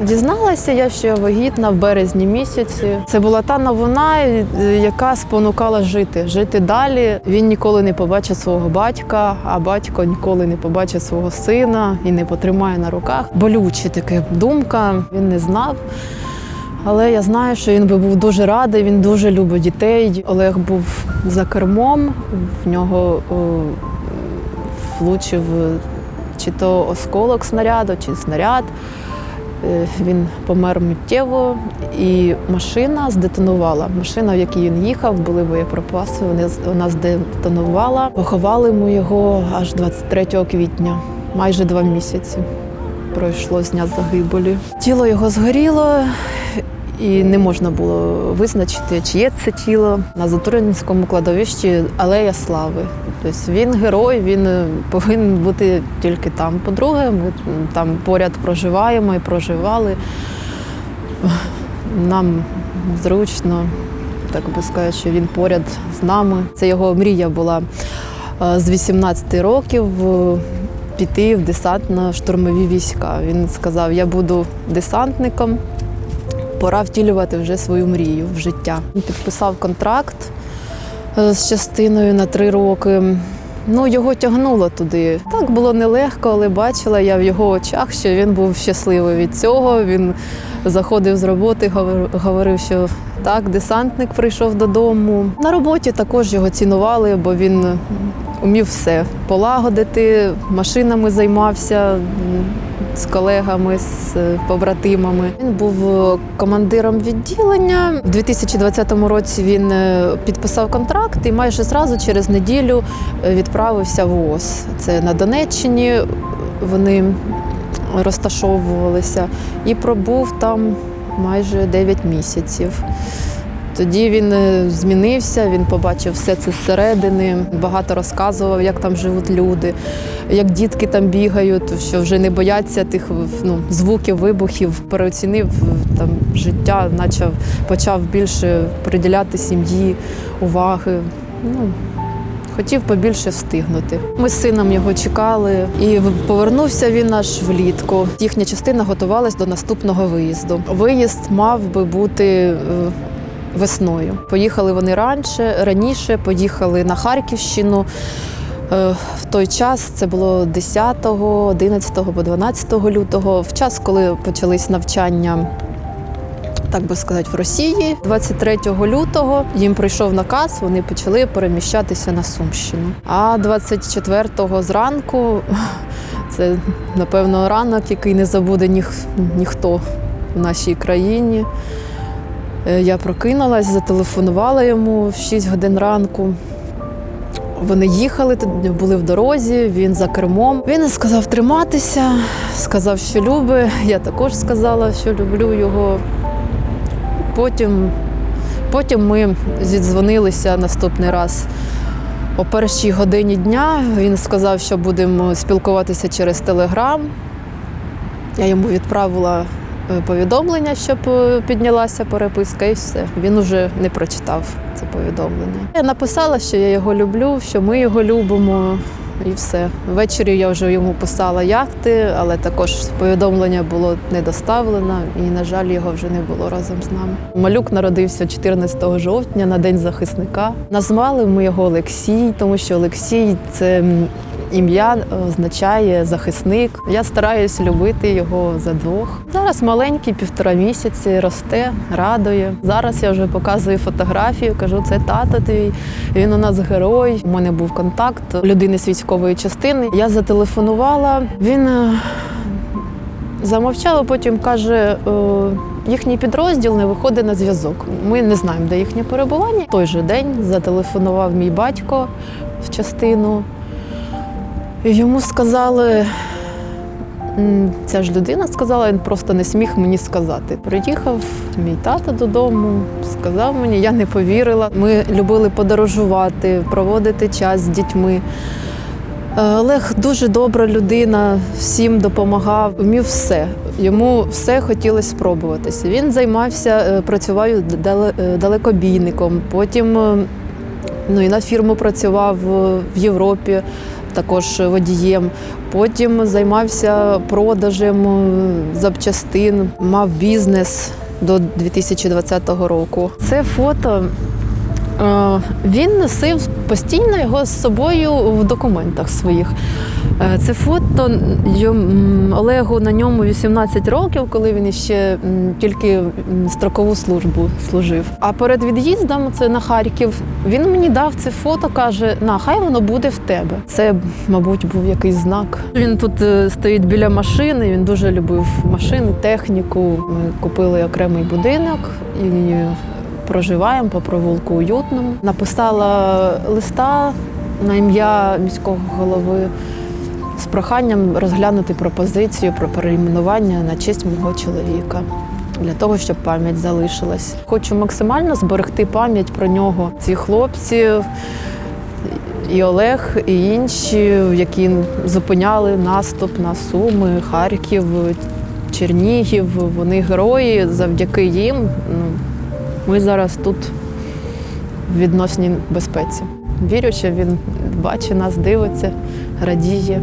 Дізналася я, що я вагітна в березні місяці. Це була та новина, яка спонукала жити, жити далі. Він ніколи не побачить свого батька, а батько ніколи не побачить свого сина і не потримає на руках. Болюча така думка. Він не знав. Але я знаю, що він би був дуже радий, він дуже любить дітей. Олег був за кермом, в нього о, влучив чи то осколок снаряду, чи снаряд. Е, Він помер миттєво, і машина здетонувала. Машина, в якій він їхав, були боєприпаси. Вона здетонувала. Поховали ми його аж 23 квітня, майже два місяці. Пройшло з дня загибелі. Тіло його згоріло, і не можна було визначити, чиє це тіло на Затуринському кладовищі Алея Слави. Тобто він герой, він е, повинен бути тільки там. По-друге, ми там поряд проживаємо і проживали. Нам зручно, так би сказати, що він поряд з нами. Це його мрія була е, з 18 років е, піти в десантно-штурмові війська. Він сказав: я буду десантником, пора втілювати вже свою мрію в життя. Він підписав контракт з частиною на три роки. Ну, його тягнуло туди. Так було нелегко, але бачила я в його очах, що він був щасливий від цього. Він заходив з роботи, говор- говорив, що так, десантник прийшов додому. На роботі також його цінували, бо він умів все полагодити, машинами займався з колегами, з е, побратимами. Він був е, командиром відділення. У 2020 році він е, підписав контракт і майже зразу через неділю відправився в ООС. Це на Донеччині. Вони розташовувалися і пробув там майже 9 місяців. Тоді він е, змінився, він побачив все це зсередини, багато розказував, як там живуть люди, як дітки там бігають, що вже не бояться тих ну, звуків, вибухів, переоцінив там життя, почав, почав більше приділяти сім'ї, уваги. Ну, Хотів побільше встигнути. Ми з сином його чекали, і повернувся він аж влітку. Їхня частина готувалась до наступного виїзду. Виїзд мав би бути е, весною. Поїхали вони раніше, раніше, поїхали на Харківщину. Е, В той час це було 10, 11 або 12 лютого, в час, коли почались навчання. Так би сказати, в Росії 23 лютого їм прийшов наказ, вони почали переміщатися на Сумщину. А 24-го зранку це напевно ранок, який не забуде ніх, ніхто в нашій країні. Е, Я прокинулась, зателефонувала йому в 6 годин ранку. Вони їхали, були в дорозі, він за кермом. Він сказав триматися, сказав, що любить. Я також сказала, що люблю його. Потім, потім ми зідзвонилися наступний раз о першій годині дня. Він сказав, що будемо спілкуватися через телеграм. Я йому відправила повідомлення, щоб е, піднялася переписка, і все. Він уже не прочитав це повідомлення. Я написала, що я його люблю, що ми його любимо, і все. Ввечері я вже йому писала, як ти, але також повідомлення було не доставлено, і, на жаль, його вже не було разом з нами. Малюк народився 14 жовтня на День захисника. Назвали ми його Олексій, тому що Олексій це ім'я означає захисник. Я стараюсь любити його за двох. Зараз маленький, півтора місяці, росте, радує. Зараз я вже показую фотографію, кажу, це тато твій. Він у нас герой. У мене був контакт людини з військової частини. Я зателефонувала. Він е, замовчав, потім каже. «Е, Їхній підрозділ не виходить на зв'язок. Ми не знаємо, де їхнє перебування. Той же день зателефонував мій батько в частину. Йому сказали, ця ж людина сказала, він просто не сміг мені сказати. Приїхав мій тато додому, сказав мені, я не повірила. Ми любили подорожувати, проводити час з дітьми. Олег дуже добра людина, всім допомагав, вмів все. Йому все хотілося спробуватися. Він займався, е, працював е, далекобійником. Потім е, ну, і на фірму працював в Європі. Також водієм. Потім займався продажем е, запчастин, мав бізнес до 2020 року. Це фото. Е, Він носив постійно його з собою в документах своїх. Е, Це фото Олегу на ньому 18 років, коли він ще тільки строкову службу служив. А перед від'їздом це на Харків. Він мені дав це фото, каже: на хай воно буде в тебе. Це, мабуть, був якийсь знак. Він тут е, стоїть біля машини. Він дуже любив машини, техніку. Ми купили окремий будинок і проживаємо по провулку уютному. Написала листа на ім'я міського голови з проханням розглянути пропозицію про перейменування на честь мого чоловіка. Для того, щоб пам'ять залишилась. Хочу максимально зберегти пам'ять про нього. Ці хлопці, і Олег, і інші, які зупиняли наступ на Суми, Харків, Чернігів. Вони герої. Завдяки їм ну, ми зараз тут в відносній безпеці. Вірю, що він бачить нас, дивиться, радіє.